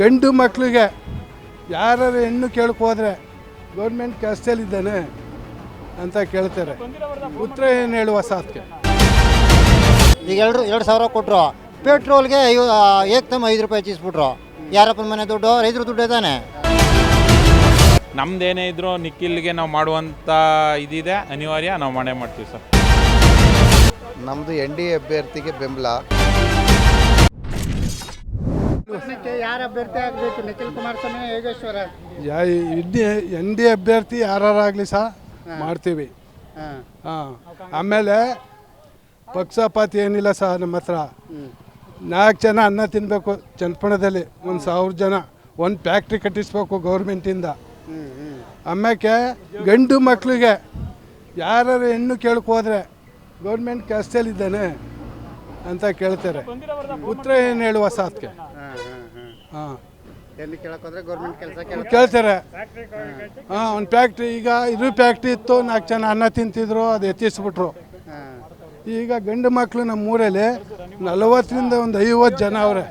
ಗಂಡು ಮಕ್ಕಳಿಗೆ ಯಾರು ಹೆಣ್ಣು ಕೇಳಕ್ಕೆ ಹೋದ್ರೆ ಗೌರ್ಮೆಂಟ್ ಕೆಲಸದಲ್ಲಿದ್ದಾನೆ ಅಂತ ಕೇಳ್ತಾರೆ. ಉತ್ತರ ಏನು ಹೇಳುವ ಸಾಧ್ಯ ಈಗ ಎರಡು ಎರಡು ಸಾವಿರ ಕೊಟ್ಟರು ಪೆಟ್ರೋಲ್ಗೆ ಐವ ಏಕ್ದಮ್ ಐದು ರೂಪಾಯಿ ಹೆಚ್ಚಿಸ್ಬಿಟ್ರು. ಯಾರಪ್ಪನ ಮನೆ ದುಡ್ಡು? ರೈತರ ದುಡ್ಡು ಇದ್ದಾನೆ ನಮ್ದೇನೇ ಇದ್ರೂ ನಿಖಿಲ್ಗೆ ನಾವು ಮಾಡುವಂಥ ಇದಿದೆ. ಅನಿವಾರ್ಯ ನಾವು ಮಾಡೇ ಮಾಡ್ತೀವಿ ಸರ್. ನಮ್ಮದು ಎನ್ ಡಿ ಅಭ್ಯರ್ಥಿಗೆ ಬೆಂಬಲ. ಯಾರು ಅಭ್ಯರ್ಥಿ ಆಗಬೇಕು? ನಿಖಿಲ್ ಕುಮಾರಸ್ವಾಮಿ ಯೋಗೇಶ್ವರ? ಯಾ ಇಡ್ಡಿ ಎನ್ ಡಿ ಅಭ್ಯರ್ಥಿ ಯಾರಾಗಲಿ ಸಹ ಮಾಡ್ತೀವಿ. ಹಾಂ. ಆಮೇಲೆ ಪಕ್ಷಪಾತಿ ಏನಿಲ್ಲ ಸಹ ನಮ್ಮ ಹತ್ರ. ನಾಲ್ಕು ಜನ ಅನ್ನ ತಿನ್ನಬೇಕು ಚನ್ಪಣದಲ್ಲಿ ಒಂದು ಸಾವಿರ ಜನ. ಒಂದು ಫ್ಯಾಕ್ಟ್ರಿ ಕಟ್ಟಿಸ್ಬೇಕು ಗೌರ್ಮೆಂಟಿಂದ ಆಮ್ಯಾಕೆ ಗಂಡು ಮಕ್ಕಳಿಗೆ ಯಾರು ಹೆಣ್ಣು ಕೇಳ್ಕೋದ್ರೆ ಹೋದ್ರೆ ಗೌರ್ಮೆಂಟ್ ಕಷ್ಟಲ್ಲಿದ್ದಾನೆ ಅಂತ ಕೇಳ್ತಾರೆ. ಉತ್ತರ ಏನು ಹೇಳುವ ಸಾಧ್ಯ ಹಾಂ. ಎಲ್ಲಿ ಕೇಳಕ್ಕೋದ್ರೆ ಗೌರ್ಮೆಂಟ್ ಕೆಲಸ ಕೇಳ್ತಾರೆ. ಹಾಂ ಒಂದು ಫ್ಯಾಕ್ಟ್ರಿ ಈಗ ಇದು ಫ್ಯಾಕ್ಟ್ರಿ ಇತ್ತು ನಾಲ್ಕು ಜನ ಅನ್ನ ತಿಂತಿದ್ರು ಅದು ಎತ್ತಿಸ್ಬಿಟ್ರು. ಈಗ ಗಂಡು ಮಕ್ಕಳು ನಮ್ಮ ಊರಲ್ಲಿ ನಲವತ್ತರಿಂದ ಒಂದು ಐವತ್ತು ಜನ ಅವ್ರೆ.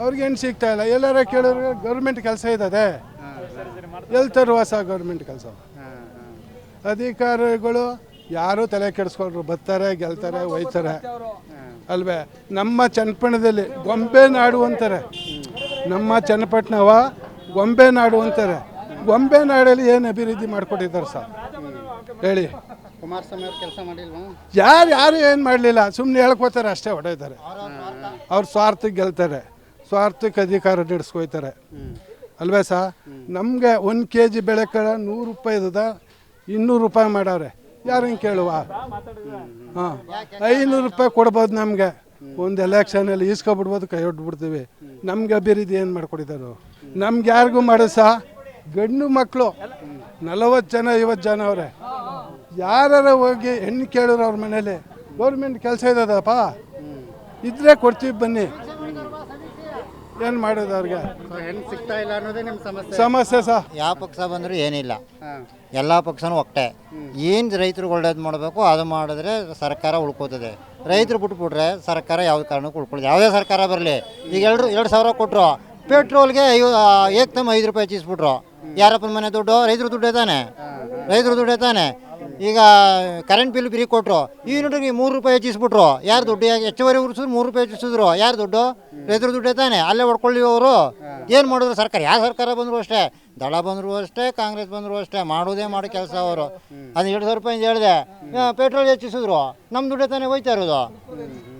ಅವ್ರಿಗೆ ಏನು ಸಿಗ್ತಾ ಇಲ್ಲ. ಎಲ್ಲಾರ ಕೇಳಿದ್ರೆ ಗೌರ್ಮೆಂಟ್ ಕೆಲಸ ಇದ್ದದೆ. ಎಲ್ಲಿ ತರುವ ಸಹ ಗೌರ್ಮೆಂಟ್ ಕೆಲಸ? ಅಧಿಕಾರಿಗಳು ಯಾರು ತಲೆ ಕೆಡಿಸ್ಕೊಳ್ರು. ಬರ್ತಾರೆ ಗೆಲ್ತಾರೆ ಒಯ್ತಾರೆ. ಅಲ್ವೇ? ನಮ್ಮ ಚನ್ನಪಣದಲ್ಲಿ ಗೊಂಬೆ ನಾಡು ಅಂತಾರೆ. ನಮ್ಮ ಚನ್ನಪಟ್ಟಣವ ಗೊಂಬೆ ನಾಡು ಅಂತಾರೆ. ಗೊಂಬೆ ನಾಡಲ್ಲಿ ಏನು ಅಭಿವೃದ್ಧಿ ಮಾಡಿಕೊಟ್ಟಿದ್ದಾರೆ ಸರ್? ಹೇಳಿ. ಕುಮಾರಸ್ವಾಮಿ ಅವ್ರು ಕೆಲಸ ಮಾಡಿಲ್ವಾ? ಯಾರು ಯಾರು ಏನು ಮಾಡಲಿಲ್ಲ ಸುಮ್ಮನೆ ಹೇಳ್ಕೊತಾರೆ ಅಷ್ಟೇ ಹೊಡೆಯ್ತಾರೆ ಅವ್ರ ಸ್ವಾರ್ಥಕ್ಕೆ ಗೆಲ್ತಾರೆ ಸ್ವಾರ್ಥಕ್ಕೆ ಅಧಿಕಾರ ನಡೆಸ್ಕೊಯ್ತಾರೆ. ಅಲ್ವೇ ಸಾ ನಮಗೆ ಒಂದು ಕೆ ಜಿ ಬೆಳೆಕಾಳ ನೂರು ರೂಪಾಯಿ ಇದ್ದದ ಇನ್ನೂರು ರೂಪಾಯಿ ಮಾಡವ್ರೆ. ಯಾರು ಹಿಂಗೆ ಕೇಳುವ? ಹಾಂ ಐನೂರು ರೂಪಾಯಿ ಕೊಡ್ಬೋದು ನಮಗೆ. ಒಂದು ಎಲೆಕ್ಷನಲ್ಲಿ ಈಸ್ಕೊಬಿಡ್ಬೋದು, ಕೈ ಹೊಡ್ಬಿಡ್ತೀವಿ. ನಮ್ಗೆ ಅಭಿವೃದ್ಧಿ ಏನು ಮಾಡ್ಕೊಡಿದ್ದಾರೆ ನಮ್ಗೆ ಯಾರಿಗೂ ಮಾಡಸ, ಗಂಡು ಮಕ್ಕಳು ನಲವತ್ತು ಜನ, ಐವತ್ತು ಜನ ಅವರೇ. ಯಾರು ಹೋಗಿ ಹೆಣ್ಣು ಕೇಳಿದ್ರು ಅವ್ರ ಮನೇಲಿ ಗೌರ್ಮೆಂಟ್ ಕೆಲಸ ಇದ್ದದಪ್ಪ ಇದ್ರೆ ಕೊಡ್ತೀವಿ ಬನ್ನಿ. ಏನು ಮಾಡೋದು ಅವ್ರಿಗೆ? ಹೆಣ್ಣು ಸಿಗ್ತಾ ಇಲ್ಲ ಅನ್ನೋದೇ ನಿಮ್ಮ ಸಮಸ್ಯೆ. ಸಮಸ್ಯೆ ಸಹ ಯಾವ ಪಕ್ಷ ಬಂದರೂ ಏನಿಲ್ಲ. ಎಲ್ಲ ಪಕ್ಷನೂ ಒಟ್ಟೆ. ಏನು ರೈತರಿಗೆ ಒಳ್ಳೇದು ಮಾಡಬೇಕು ಅದು ಮಾಡಿದ್ರೆ ಸರ್ಕಾರ ಉಳ್ಕೋತದೆ. ರೈತರು ಬಿಟ್ಬಿಟ್ರೆ ಸರ್ಕಾರ ಯಾವ ಕಾರಣಕ್ಕೂ ಉಳ್ಕೊಳ್ಳೋದು ಯಾವುದೇ ಸರ್ಕಾರ ಬರಲಿ ಈಗ ಎರಡು ಎರಡು ಸಾವಿರ ಕೊಟ್ಟರು ಪೆಟ್ರೋಲ್ಗೆ ಐವ ಏಕ್ದಮ್ ಐದು ರೂಪಾಯಿ ಹೆಚ್ಚಿಸ್ಬಿಟ್ರು. ಯಾರಪ್ಪನ ಮನೆ ದುಡ್ಡು? ರೈತರು ದುಡ್ಡು ತಾನೆ. ರೈತರು ದುಡ್ಡು ತಾನೆ. ಈಗ ಕರೆಂಟ್ ಬಿಲ್ ಫ್ರೀ ಕೊಟ್ಟರು ಈ ಯೂನಿಟ್ಗೆ ಮೂರು ರೂಪಾಯಿ ಹೆಚ್ಚಿಸ್ಬಿಟ್ರು. ಯಾರು ದುಡ್ಡು ಹೆಚ್ಚುವರಿ ಉರ್ಸಿದ್ರು ಮೂರು ರೂಪಾಯಿ ಹೆಚ್ಚಿಸಿದ್ರು. ಯಾರು ದುಡ್ಡು? ರೈತರ ದುಡ್ಡು ತಾನೆ ಅಲ್ಲೇ ಹೊಡ್ಕೊಳ್ಳಿ ಅವರು. ಏನು ಮಾಡಿದ್ರು ಸರ್ಕಾರ? ಯಾವ ಸರ್ಕಾರ ಬಂದರೂ ಅಷ್ಟೇ? ದಳ ಬಂದರೂ ಅಷ್ಟೇ ಕಾಂಗ್ರೆಸ್ ಬಂದರೂ ಅಷ್ಟೇ. ಮಾಡೋದೇ ಮಾಡೋ ಕೆಲಸ ಅವರು. ಅದು ಎರಡು ಸಾವಿರ ರೂಪಾಯಿ ಹೇಳಿದೆ. ಪೆಟ್ರೋಲ್ ಹೆಚ್ಚಿಸಿದ್ರು. ನಮ್ಮ ದುಡ್ಡು ತಾನೇ ಹೋಯ್ತಾ ಇರೋದು.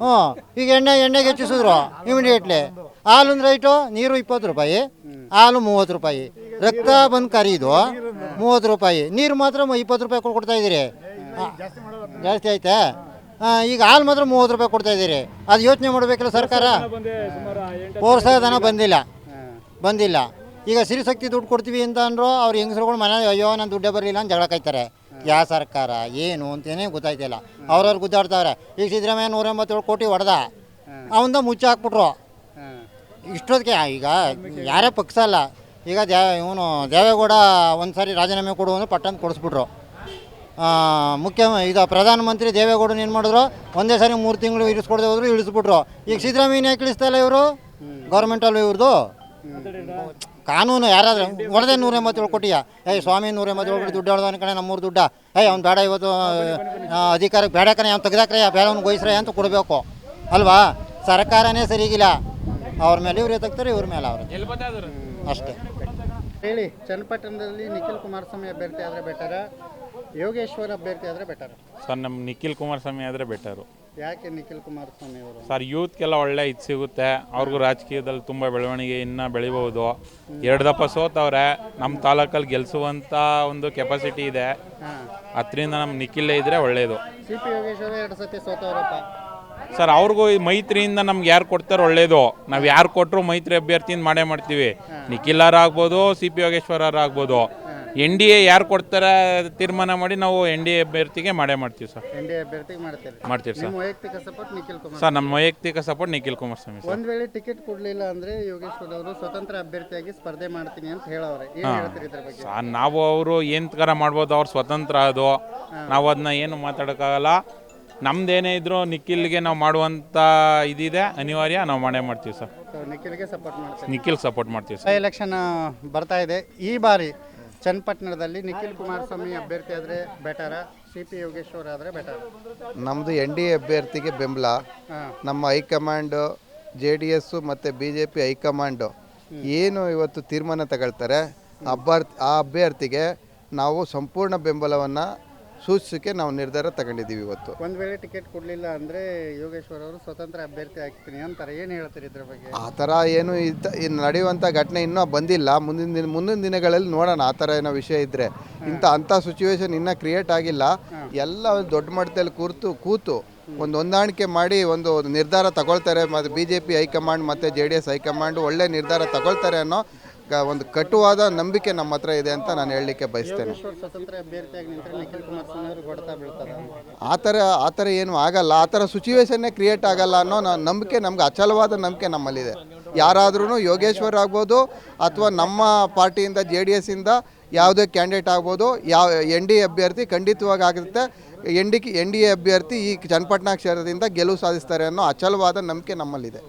ಹ್ಞೂ ಈಗ ಎಣ್ಣೆ ಎಣ್ಣೆಗೆ ಹೆಚ್ಚಿಸಿದ್ರು. ಇಮಿಡಿಯೇಟ್ಲಿ ಹಾಲಿನ ರೈಟು ನೀರು ಇಪ್ಪತ್ತು ರೂಪಾಯಿ. ಹಾಲು ಮೂವತ್ತು ರೂಪಾಯಿ. ರಕ್ತ ಬಂದು ಕರೀದು ಮೂವತ್ತು ರೂಪಾಯಿ. ನೀರು ಮಾತ್ರ ಮ- ಇಪ್ಪತ್ತು ರೂಪಾಯಿ ಕೊಡ್- ಕೊಡ್ತಾ ಇದ್ದೀರಿ. ಜಾಸ್ತಿ ಆಯ್ತಾ? ಹಾಂ ಈಗ ಹಾಲು ಮಾತ್ರ ಮೂವತ್ತು ರೂಪಾಯಿ ಕೊಡ್ತಾ ಇದ್ದೀರಿ. ಅದು ಯೋಚನೆ ಮಾಡಬೇಕಲ್ಲ ಸರ್ಕಾರ? ಪ್ರೋತ್ಸಾಹಧನ ಬಂದಿಲ್ಲ. ಬಂದಿಲ್ಲ. ಈಗ ಸಿರಿಶಕ್ತಿ ದುಡ್ಡು ಕೊಡ್ತೀವಿ ಅಂತ ಅಂದ್ರು ಅವ್ರು ಹೆಂಗಸ್ರುಗಳು ಮನೆ ಅಯ್ಯೋ ನಾನು ದುಡ್ಡೇ ಬರಲಿಲ್ಲ ಅಂತ ಜಗಳ ಕಾಯ್ತಾರೆ. ಯಾವ ಸರ್ಕಾರ? ಏನು ಅಂತೇನೇ ಗೊತ್ತಾಯ್ತಿಲ್ಲ ಅವ್ರವ್ರು ಗುದ್ದಾಡ್ತಾವ್ರೆ. ಈಗ ಸಿದ್ದರಾಮಯ್ಯ ನೂರ ಎಂಬತ್ತೇಳು ಕೋಟಿ ಹೊಡೆದ ಅವಂದ ಮುಚ್ಚಿ ಹಾಕ್ಬಿಟ್ರು. ಇಷ್ಟೊತ್ತಿಗೆ ಈಗ ಯಾರೇ ಪಕ್ಷ ಅಲ್ಲ. ಈಗ ದೇ ಇವನು ದೇವೇಗೌಡ ಒಂದು ಸಾರಿ ರಾಜೀನಾಮೆ ಕೊಡು ಅಂದ್ರೆ ಪಟ್ಟಂತ ಕೊಡಿಸ್ಬಿಟ್ರು. ಮುಖ್ಯ ಇದು ಪ್ರಧಾನಮಂತ್ರಿ ದೇವೇಗೌಡನ ಏನು ಮಾಡಿದ್ರು? ಒಂದೇ ಸಾರಿ ಮೂರು ತಿಂಗಳು ಇರಿಸ್ಕೊಡ್ದೆ ಹೋದ್ರು ಇಳಿಸ್ಬಿಟ್ರು. ಈಗ ಸಿದ್ದರಾಮಯ್ಯ ಯಾಕೆ ಇಳಿಸ್ತಾ ಇಲ್ಲ ಇವರು? ಗೌರ್ಮೆಂಟಲ್ಲೂ ಇವ್ರದ್ದು ಕಾನೂನು ಯಾರಾದರೂ ಹೊಡೆದೇ ನೂರ ಎಂಬತ್ತೇಳು ಕೋಟಿಯ. ಏಯ್ ಸ್ವಾಮಿ ನೂರ ಎಂಬತ್ತೇಳು ಕೋಟಿ ದುಡ್ಡು ಹೊಡೆದವನ ಕಣೆ ನಮ್ಮೂರು ದುಡ್ಡ. ಏಯ್ ಅವ್ನು ಬೇಡ ಇವತ್ತು ಅಧಿಕಾರಕ್ಕೆ ಬೇಡ ಕಣೆ ಅವ್ನು ತೆಗ್ದಾಕ್ರೆ ಬೇಡವನು ಗೊಯ್ಸ್ರೆ ಅಂತ ಕೊಡಬೇಕು. ಅಲ್ವಾ? ಸರ್ಕಾರನೇ ಸರಿಗಿಲ್ಲ. ಅವ್ರ ಮೇಲೆ ಇವ್ರು ಎತ್ತಾರೆ ಇವ್ರ ಮೇಲೆ ಅವ್ರು ಅಷ್ಟೇ. ಹೇಳಿ ಚನ್ನಪಟ್ಟಣದಲ್ಲಿ ನಿಖಿಲ್ ಕುಮಾರಸ್ವಾಮಿ ಅಭ್ಯರ್ಥಿ ಆದರೆ ಬೆಟರ ಯೋಗೇಶ್ವರ್ ಅಭ್ಯರ್ಥಿ ಆದರೆ ಬೆಟರ್ ಸರ್ ನಮ್ಮ ನಿಖಿಲ್ ಕುಮಾರಸ್ವಾಮಿ ಆದರೆ ಬೆಟರು ಯಾಕೆ ನಿಖಿಲ್ ಕುಮಾರಸ್ವಾಮಿ ಅವರು? ಸರ್ ಯೂತ್ಗೆಲ್ಲ ಒಳ್ಳೆ ಇದು ಸಿಗುತ್ತೆ. ಅವ್ರಿಗೂ ರಾಜಕೀಯದಲ್ಲಿ ತುಂಬ ಬೆಳವಣಿಗೆ ಇನ್ನೂ ಬೆಳಿಬಹುದು. ಎರಡು ದಪ್ಪ ಸೋತವ್ರೆ ನಮ್ಮ ತಾಲೂಕಲ್ಲಿ ಗೆಲ್ಲಿಸುವಂಥ ಒಂದು ಕೆಪಾಸಿಟಿ ಇದೆ. ಅದರಿಂದ ನಮ್ಮ ನಿಖಿಲ್ ಇದ್ದರೆ ಒಳ್ಳೆಯದು ಸಿ ಪಿ ಯೋಗೇಶ್ವರ ಎರಡು ಸತಿ ಸೋತವರಪ್ಪ. ಸರ್ ಅವ್ರಿಗೂ ಈ ಮೈತ್ರಿಯಿಂದ ನಮ್ಗೆ ಯಾರು ಕೊಡ್ತಾರೋ ಒಳ್ಳೇದು. ನಾವು ಯಾರು ಕೊಟ್ಟರು ಮೈತ್ರಿ ಅಭ್ಯರ್ಥಿಯಿಂದ ಮಾಡೇ ಮಾಡ್ತೀವಿ. ನಿಖಿಲಾರ ಆಗ್ಬೋದು ಸಿ ಪಿ ಯೋಗೇಶ್ವರ ಆಗ್ಬೋದು. ಎನ್ ಡಿ ಎ ಯಾರು ಕೊಡ್ತಾರೆ ತೀರ್ಮಾನ ಮಾಡಿ ನಾವು ಎನ್ ಡಿ ಎ ಅಭ್ಯರ್ಥಿಗೆ ಮಾಡೇ ಮಾಡ್ತೀವಿ ಸರ್. ಎನ್ ಡಿ ಅಭ್ಯರ್ಥಿಗೆ ಮಾಡ್ತೀರಿ. ಮಾಡ್ತೀವಿ ಸರ್. ನಿಮ್ಮ ವೈಯಕ್ತಿಕ ಸಪೋರ್ಟ್ ನಿಖಿಲ್ ಕುಮಾರ್ ಸರ್ ನಮ್ಮ ವೈಯಕ್ತಿಕ ಸಪೋರ್ಟ್ ನಿಖಿಲ್ ಕುಮಾರಸ್ವಾಮಿ ಸರ್. ಒಂದ್ ವೇಳೆ ಟಿಕೆಟ್ ಕೊಡ್ಲಿಲ್ಲ ಅಂದ್ರೆ ಯೋಗೇಶ್ವರ್ ಅವರು ಸ್ವತಂತ್ರ ಅಭ್ಯರ್ಥಿಯಾಗಿ ಸ್ಪರ್ಧೆ ಮಾಡ್ತೀನಿ ಅಂತ ಹೇಳವ್ರೆ. ಏನ್ ಹೇಳ್ತೀರಿ ಇದ್ರ ಬಗ್ಗೆ? ಸರ್ ನಾವು ಅವರು ಏನು ತರ ಮಾಡ್ಬೋದು ಅವ್ರು ಸ್ವತಂತ್ರ ಅದು. ನಾವು ಅದನ್ನ ಏನು ಮಾತಾಡೋಕ್ಕಾಗಲ್ಲ. ನಮ್ದೇನೇ ಇದ್ರೂ ನಿಖಿಲ್ಗೆ ನಾವು ಮಾಡುವಂಥ ಇದಿದೆ. ಅನಿವಾರ್ಯ ನಾವು ಮಾಡೇ ಮಾಡ್ತೀವಿ ಸರ್. ನಿಖಿಲ್ಗೆ ಸಪೋರ್ಟ್ ಮಾಡ್ತಾರೆ? ನಿಖಿಲ್ ಸಪೋರ್ಟ್ ಮಾಡ್ತೀವಿ ಸರ್. ಎಲೆಕ್ಷನ್ ಬರ್ತಾ ಇದೆ. ಈ ಬಾರಿ ಚನ್ನಪಟ್ಟಣದಲ್ಲಿ ನಿಖಿಲ್ ಕುಮಾರಸ್ವಾಮಿ ಅಭ್ಯರ್ಥಿ ಆದರೆ ಬೆಟರ ಸಿ ಪಿ ಯೋಗೇಶ್ವರ್ ಆದರೆ ಬೆಟರ್ ನಮ್ಮದು ಎನ್ ಡಿ ಎ ಅಭ್ಯರ್ಥಿಗೆ ಬೆಂಬಲ. ಹಾಂ. ನಮ್ಮ high command J D S ಮತ್ತು B J P high command ಏನು ಇವತ್ತು ತೀರ್ಮಾನ ತಗೊಳ್ತಾರೆ ಅಭ್ಯರ್ಥಿ ಆ ಅಭ್ಯರ್ಥಿಗೆ ನಾವು ಸಂಪೂರ್ಣ ಬೆಂಬಲವನ್ನು ಸೂಚಿಸೋಕ್ಕೆ ನಾವು ನಿರ್ಧಾರ ತಗೊಂಡಿದ್ದೀವಿ ಇವತ್ತು. ಒಂದು ವೇಳೆ ಟಿಕೆಟ್ ಕೊಡಲಿಲ್ಲ ಅಂದರೆ ಯೋಗೇಶ್ವರ್ ಅವರು ಸ್ವತಂತ್ರ ಅಭ್ಯರ್ಥಿ ಆಗ್ತೀನಿ ಅಂತಾರೆ ಏನು ಹೇಳ್ತೀರಿ ಇದ್ರ ಬಗ್ಗೆ? ಆ ಥರ ಏನು ಇದ್ದ ಇನ್ನು ನಡೆಯುವಂಥ ಘಟನೆ ಇನ್ನೂ ಬಂದಿಲ್ಲ. ಮುಂದಿನ ದಿನ ಮುಂದಿನ ದಿನಗಳಲ್ಲಿ ನೋಡೋಣ ಆ ಥರ ಏನೋ ವಿಷಯ ಇದ್ದರೆ ಇಂಥ ಅಂಥ ಸಿಚುವೇಶನ್ ಇನ್ನೂ ಕ್ರಿಯೇಟ್ ಆಗಿಲ್ಲ. ಎಲ್ಲ ದೊಡ್ಡ ಮಟ್ಟದಲ್ಲಿ ಕೂರ್ತು ಕೂತು ಒಂದು ಹೊಂದಾಣಿಕೆ ಮಾಡಿ ಒಂದು ನಿರ್ಧಾರ ತಗೊಳ್ತಾರೆ. ಮತ್ತು B J P high command ಮತ್ತು J D S high command ಒಳ್ಳೆ ನಿರ್ಧಾರ ತಗೊಳ್ತಾರೆ ಅನ್ನೋ ಒಂದು ಕಟುವಾದ ನಂಬಿಕೆ ನಮ್ಮ ಹತ್ರ ಇದೆ ಅಂತ ನಾನು ಹೇಳಲಿಕ್ಕೆ ಬಯಸ್ತೇನೆ. ಆ ಥರ ಆ ಥರ ಏನು ಆಗಲ್ಲ. ಆ ಥರ ಸಿಚುವೇಶನ್ನೇ ಕ್ರಿಯೇಟ್ ಆಗಲ್ಲ ಅನ್ನೋ ನಂಬಿಕೆ ನಮ್ಗೆ ಅಚಲವಾದ ನಂಬಿಕೆ ನಮ್ಮಲ್ಲಿದೆ. ಯಾರಾದ್ರೂ ಯೋಗೇಶ್ವರ್ ಆಗ್ಬೋದು ಅಥವಾ ನಮ್ಮ ಪಾರ್ಟಿಯಿಂದ ಜೆ ಡಿ ಎಸ್ಸಿಂದ ಯಾವುದೇ ಕ್ಯಾಂಡಿಡೇಟ್ ಆಗ್ಬೋದು ಯಾವ ಎನ್ ಡಿ ಎ ಅಭ್ಯರ್ಥಿ ಖಂಡಿತವಾಗಿ ಆಗುತ್ತೆ N D N D A ಅಭ್ಯರ್ಥಿ ಈ ಚನ್ನಪಟ್ಟಣ ಕ್ಷೇತ್ರದಿಂದ ಗೆಲುವು ಸಾಧಿಸ್ತಾರೆ ಅನ್ನೋ ಅಚಲವಾದ ನಂಬಿಕೆ ನಮ್ಮಲ್ಲಿದೆ.